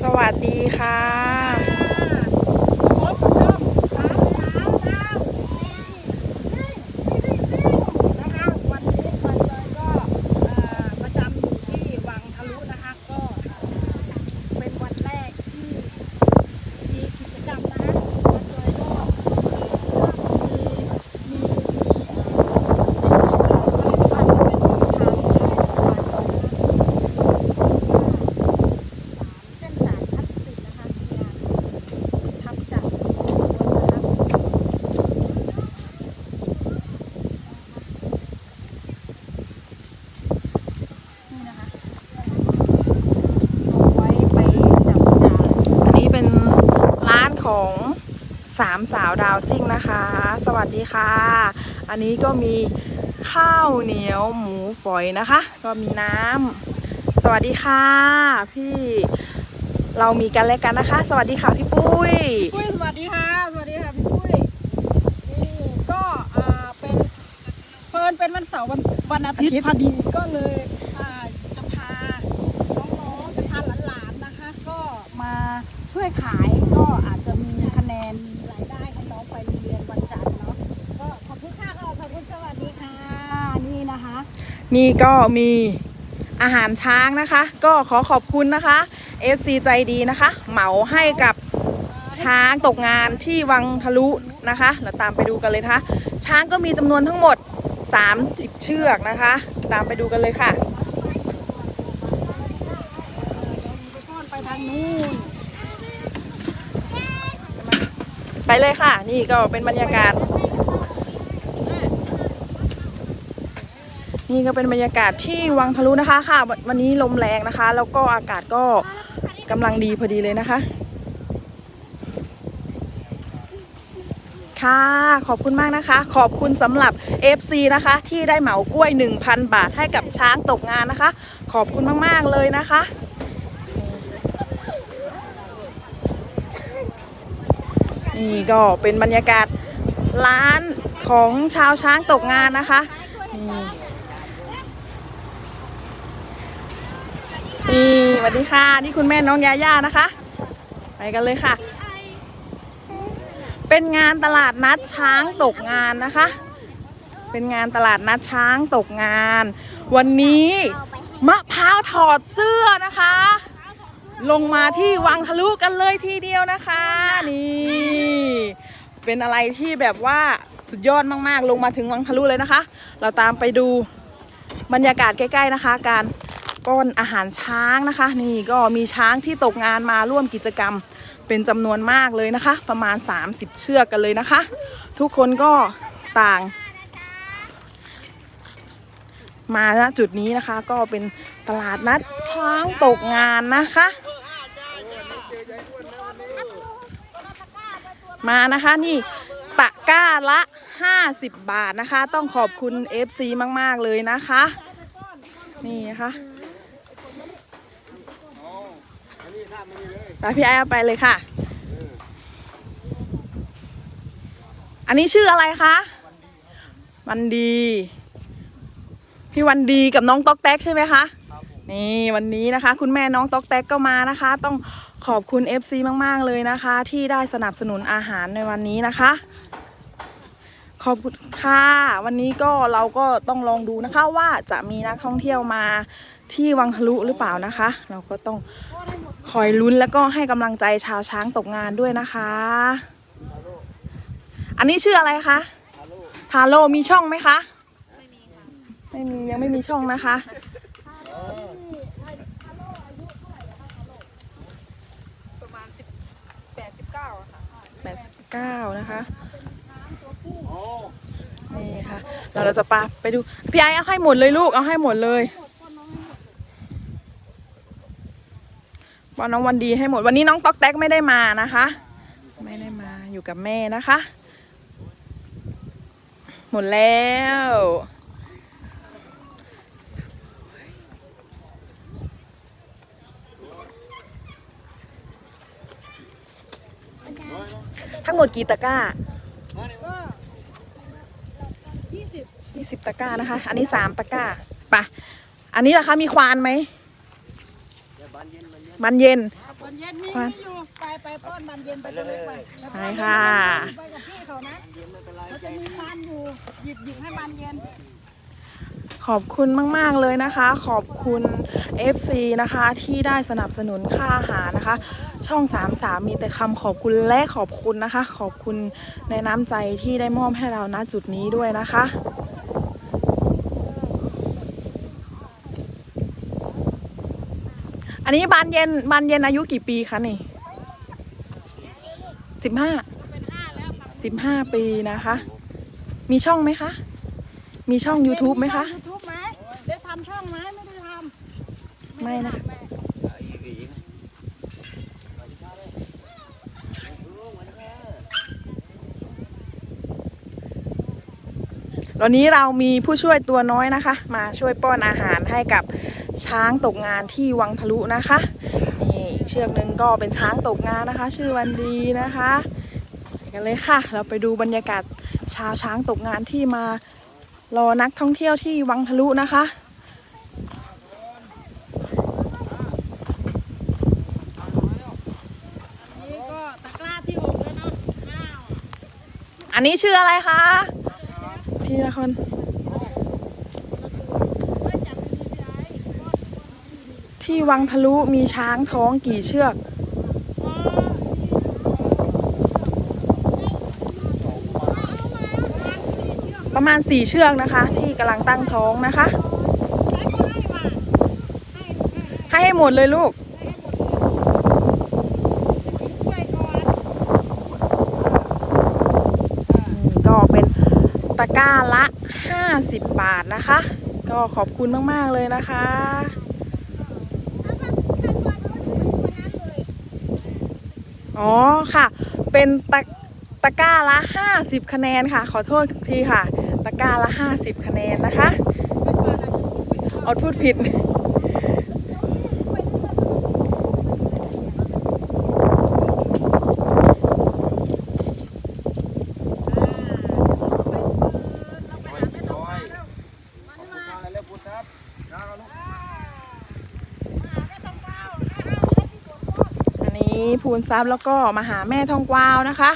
สวัสดีค่ะ วันนี้วันเลยก็เอ่อประจำอยู่ที่วังทะลุนะคะก็เป็นวันแรกที่มีกิจกรรมนะคะวันเลยก็มีมีเส้นสายพลาสติกนะคะมีการทำจากนะคะ นี่นะคะเอาไว้ไปจับจ่าย อันนี้เป็นร้านของสามสาวดาวซิ่งนะคะ สวัสดีค่ะ อันนี้ก็มีข้าวเหนียวหมูฝอยนะคะ ก็มีน้ำสวัสดีค่ะ พี่เรามีกันและกันนะคะ สวัสดีค่ะพี่ปุ้ยปุ้ยสวัสดีค่ะ สวัสดีค่ะพี่ปุ้ยนี่ก็อ่าเป็นเพลินเป็นวันเสาร์วันวันอาทิตย์พอดีก็เลยอ่าจะพาน้องๆจะพาหลานๆนะคะ ก็มาช่วยขายก็อาจจะมีคะแนน นี่ก็มีอาหารช้างนะคะ ก็ขอขอบคุณนะคะ FC ใจดีนะคะ เหมาให้กับช้างตกงานที่วังทะลุนะคะเราตามไปดูกันเลยนะคะช้างก็มีจำนวนทั้งหมด 30 เชือกนะคะ ตามไปดูกันเลยค่ะไปซ่อนไปทางนู้นไปเลยค่ะ นี่ก็เป็นบรรยากาศ นี่ก็เป็นบรรยากาศที่วังทะลุนะคะค่ะ วันนนี้ลมแรงนะคะ แล้วก็อากาศก็กำลังดีพอดีเลยนะคะ ค่ะขอบคุณมากนะคะ ขอบคุณสำหรับ FC นะคะ ที่ได้เหมากล้วย 1,000 บาทให้กับช้างตกงานนะคะ ขอบคุณมากๆเลยนะคะนี่ก็เป็นบรรยากาศร้านของชาวช้างตกงานนะคะนี่ นี่สวัสดีค่ะ นี่คุณแม่น้องยาย่านะคะ ไปกันเลยค่ะ เป็นงานตลาดนัดช้างตกงานนะคะ เป็นงานตลาดนัดช้างตกงาน วันนี้มะพร้าวถอดเสื้อนะคะ ลงมาที่วังทะลุกันเลยทีเดียวนะคะ นี่ เป็นอะไรที่แบบว่าสุดยอดมากๆ ลงมาถึงวังทะลุเลยนะคะ เราตามไปดูบรรยากาศใกล้ ๆ นะคะ การ ป้อนอาหารช้างนะคะ นี่ก็มีช้างที่ตกงานมาร่วมกิจกรรมเป็นจำนวนมากเลยนะคะ ประมาณ 30 เชือกกันเลยนะคะ ทุกคนก็ต่าง มาณจุดนี้นะคะ ก็เป็นตลาดนัดช้างตกงานนะคะ มานะคะนี่ตะกร้าละ 50 บาทนะคะ ต้องขอบคุณ FC มาก ๆ เลยนะคะ นี่นะคะ ไปพี่ไอเอาไปเลยค่ะ อันนี้ชื่ออะไรคะ วันดี พี่วันดีกับน้องต๊อกแต๊กใช่ไหมคะนี่วันนี้นะคะ คุณแม่น้องต๊อกแต๊กก็มานะคะ ต้องขอบคุณ FC มาก ๆ เลยนะคะ ที่ได้สนับสนุนอาหารในวันนี้นะคะ ขอบคุณค่ะ วันนี้ก็เราก็ต้องลองดูนะคะว่าจะมีนักท่องเที่ยวมา ที่วังทะลุหรือเปล่านะคะ เราก็ต้องคอยลุ้นแล้วก็ให้กำลังใจชาวช้างตกงานด้วยนะคะ อันนี้ชื่ออะไรคะทาโร่มีช่องไหมคะ ไม่มียังไม่มีช่องนะคะประมาณสิบแปดสิบเก้าค่ะแปดสิบเก้านะคะนี่ค่ะ เราเราจะปาไปดูพี่ไอเอาให้หมดเลยลูกเอาให้หมดเลย วันน้องวันดีให้หมด วันนี้น้องต๊อกแต๊กไม่ได้มานะคะ ไม่ได้มาอยู่กับแม่นะคะ หมดแล้วทั้งหมดกี่ตะกร้าก็ยี่สิบยี่สิบตะกร้านะคะ อันนี้สามตะกร้า ไปะอันนี้ล่ะคะ มีควานไหม บันเย็นวันอนเย็นมีควันมีอยู่ไปไปป้อนบานเย็นไปตัวเล็กไปไปค่ะ ไปกับพี่เขานะเขาจะมีมันอยู่หยิบหยิบให้บานเย็น ขอบคุณมาก ๆ เลยนะคะ ขอบคุณ FC นะคะที่ได้สนับสนุนค่าอาหารนะคะ ช่อง3 3มีแต่คำขอบคุณและขอบคุณนะคะ ขอบคุณในน้ำใจที่ได้มอบให้เราณจุดนี้ด้วยนะคะ อันนี้บานเย็นบานเย็นอายุกี่ปีคะนี่สิบห้าสิบห้าปีนะคะ มีช่องไหมคะ มีช่อง YouTube ไหมคะยูทูบไหมได้ทำช่องไหมไม่ได้ทำไม่นะวันนี้เรามีผู้ช่วยตัวน้อยนะคะ มาช่วยป้อนอาหารให้กับ ช้างตกงานที่วังทะลุนะคะนี่เชือกหนึ่งก็เป็นช้างตกงานนะคะ ชื่อวันดีนะคะกันเลยค่ะ เราไปดูบรรยากาศชาวช้างตกงานที่มารอนักท่องเที่ยวที่วังทะลุนะคะอันนี้ชื่ออะไรคะ ทีละคน ไม่จับไม่ดีไม่ได้ ที่วังทะลุมีช้างท้องกี่เชือก ประมาณสี่เชือกนะคะ ที่กำลังตั้งท้องนะคะ ให้ให้หมดเลยลูกก็เป็นตะกร้าละ 50 บาทนะคะ ก็ขอบคุณมาก ๆ เลยนะคะ อ๋อค่ะ เป็นตะตะก้าละ 50 คะแนนค่ะ ขอโทษทีค่ะ ตะกร้าละ 50 คะแนนนะคะออดพูดผิด อันนี้พูนซับแล้วก็มาหาแม่ทองกวาวนะคะ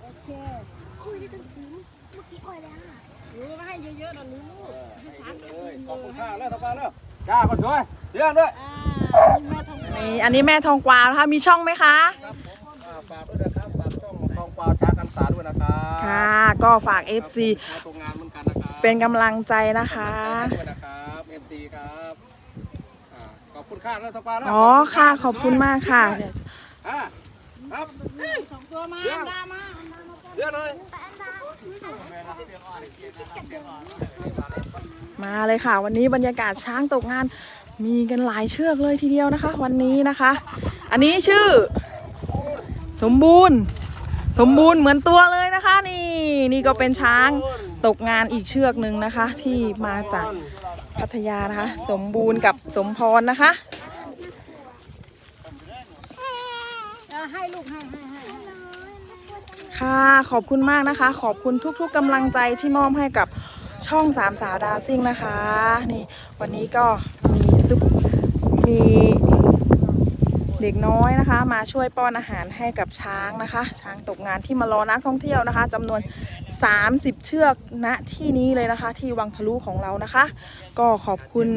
โอเครู้ว่าให้เยอะๆนะรู้ให้ช้างกินขอบคุณค่าแล้วทำการแล้วจ้าคนสวยเรื่องด้วยนี่องนี่อันนี้แม่ทองกวาวนะคะ มีช่องไหมคะ นะครับค่ะก็ฝาก FC มาตรงงานเหมือนกันนะครับเป็นกำลังใจนะคะด้วยนะครับ MC ครับอ่าขอบคุณค่าแล้วทำการแล้วอ๋อค่ะขอบคุณมากค่ะเดี๋ยวอ่าครับสองตัวมาดามาเรื่องเลยมาเลยค่ะ วันนี้บรรยากาศช้างตกงานมีกันหลายเชือกเลยทีเดียวนะคะ วันนี้นะคะ อันนี้ชื่อ สมบูรณ์ สมบูรณ์เหมือนตัวเลยนะคะนี่นี่ก็เป็นช้างตกงานอีกเชือกหนึ่งนะคะ ที่มาจากพัทยานะคะ สมบูรณ์กับสมพรนะคะให้ลูกให้ให้ให้ค่ะขอบคุณมากนะคะ ขอบคุณทุกๆกำลังใจที่มอบให้กับช่องสามสาวดาวซิ่งนะคะ นี่วันนี้ก็มีซุปมี เด็กน้อยนะคะ มาช่วยป้อนอาหารให้กับช้างนะคะ ช้างตกงานที่มารอนักท่องเที่ยวนะคะจำนวน 30 เชือกณที่นี้เลยนะคะ ที่วังทะลุของเรานะคะ ก็ขอบคุณ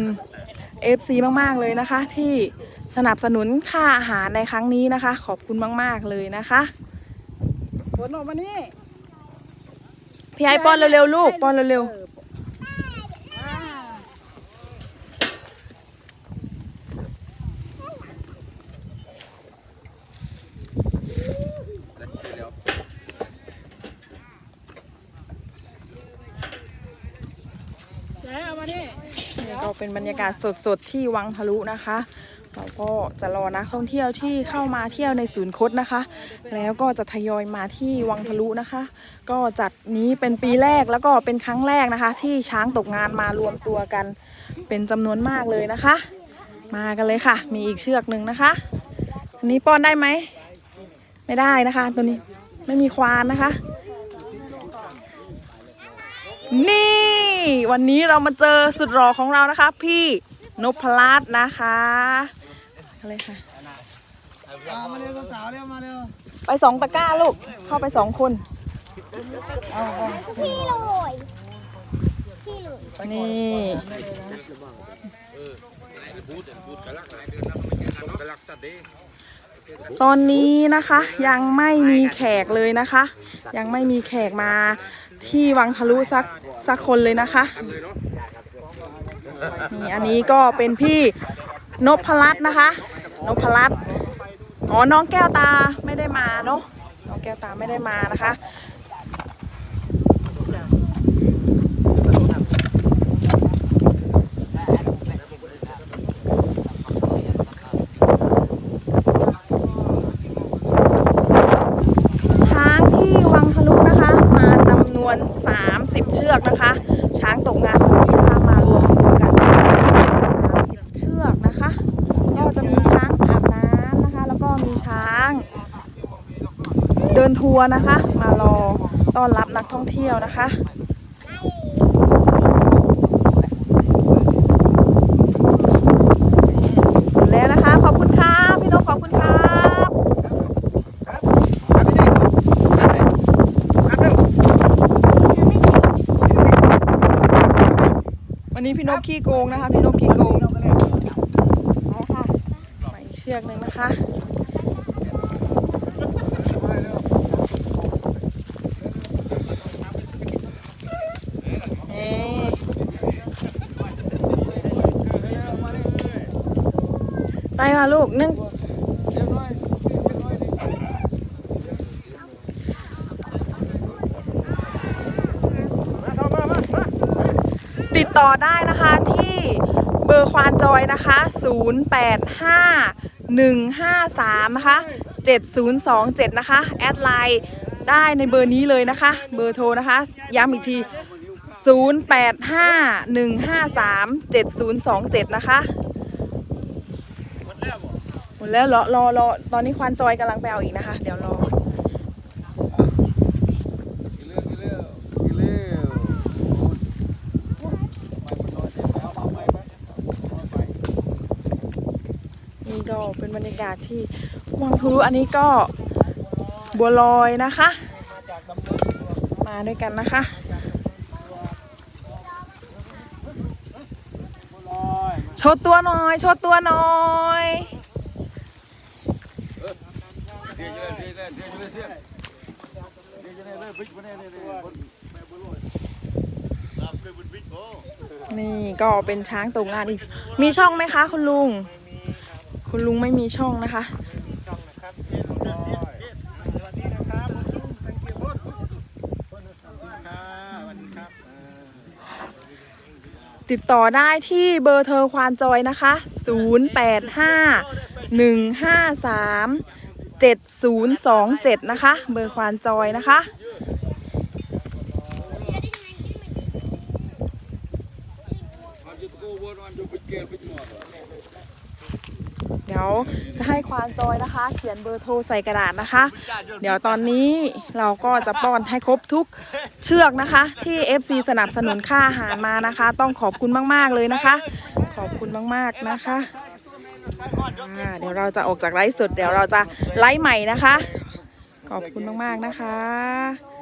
FC มากๆเลยนะคะ ที่สนับสนุนค่าอาหารในครั้งนี้นะคะ ขอบคุณมาก ๆเลยนะคะผลออกมานี่พี่ไอ้ป้อนเร็วๆลูกป้อนเร็วอ่าเจ๊เอามานี่ ๆนี่ก็ เป็นบรรยากาศสดๆ ที่วังทะลุนะคะ เราก็จะรอนักท่องเที่ยวที่เข้ามาเที่ยวในศูนย์คดนะคะ แล้วก็จะทยอยมาที่วังทะลุนะคะ ก็จัดนี้เป็นปีแรกแล้วก็เป็นครั้งแรกนะคะ ที่ช้างตกงานมารวมตัวกันเป็นจำนวนมากเลยนะคะ มากันเลยค่ะ มีอีกเชือกหนึ่งนะคะ อันนี้ป้อนได้ไหมไไม่ได้นะคะ ตัวนี้ไม่มีควานนะคะ นี่ วันนี้เรามาเจอสุดหล่อของเรานะคะ พี่นพรัตน์นะคะอะไรค่ะมาเร็วสาวๆเร็วมาเร็วไปสองตะกร้าลูก เข้าไปสองคนพี่เลยพี่เลยนี่ตอนนี้นะคะยังไม่มีแขกเลยนะคะ ยังไม่มีแขกมา ที่วังทะลุสักสักคนเลยนะคะนี่อันนี้ก็เป็นพี่นพลัตน์นะคะ นพลัตน์อ๋อน้องแก้วตาไม่ได้มาเนาะน้องแก้วตาไม่ได้มานะคะ ช้างที่วังทะลุนะคะ มาจำนวน 30 เชื อกนะคะ ช้างตกงานตรงนี้นะคะมารวมตัวกันเชือกนะคะ ก็จะมีช้างอาบน้ำนะคะ แล้วก็มีช้าง เดินทัวร์นะคะ มารอต้อนรับนักท่องเที่ยวนะคะ แล้วนะคะ ขอบคุณครับพี่นกขอบคุณครับ วั นี้พี่นกขี้โกงนะคะ พี่นกขี้โกงไปค่ะไปอีกเชือกหนึ่งนะคะเอ๊ะไปค่ะลูกนึ่ง ต่อได้นะคะที่เบอร์ควานจอยนะคะ 085 153นะคะ7027 นะคะ แอดไลน์ได้ในเบอร์นี้เลยนะคะ เบอร์โทรนะคะ ย้ำอีกที 085 153 7027 นะคะหมดแล้วรอรอรอตอนนี้ควานจอยกำลังไปเอาอีกนะคะ เดี๋ยวรอ นี่ก็ เป็นบรรยากาศที่วังทะลุอันนี้ก็บัวลอยนะคะ มาด้วยกันนะคะโชดตัวหน่อยโชดตัวหน่อยนี่ก็เป็นช้างตกงานอีก มีช่องไหมคะคุณลุง คุณลุงไม่มีช่องนะคะ ติดต่อได้ที่เบอร์เธอควานจอยนะคะ 085 153 7027 นะคะ เบอร์ควานจอยนะคะ ดี๋ยวจะให้ควานจอยนะคะ เขียนเบอร์โทรใส่กระดาษนะคะ เดี๋ยวตอนนี้เราก็จะป้อนให้ครบทุกเชือกนะคะ ที่ FC สนับสนุนค่าอาหารมานะคะ ต้องขอบคุณมากๆเลยนะคะ ขอบคุณมากๆนะคะเดี๋ยวเราจะออกจากไลฟ์สดเดี๋ยวเราจะไลฟ์ใหม่นะคะ ขอบคุณมากๆนะคะ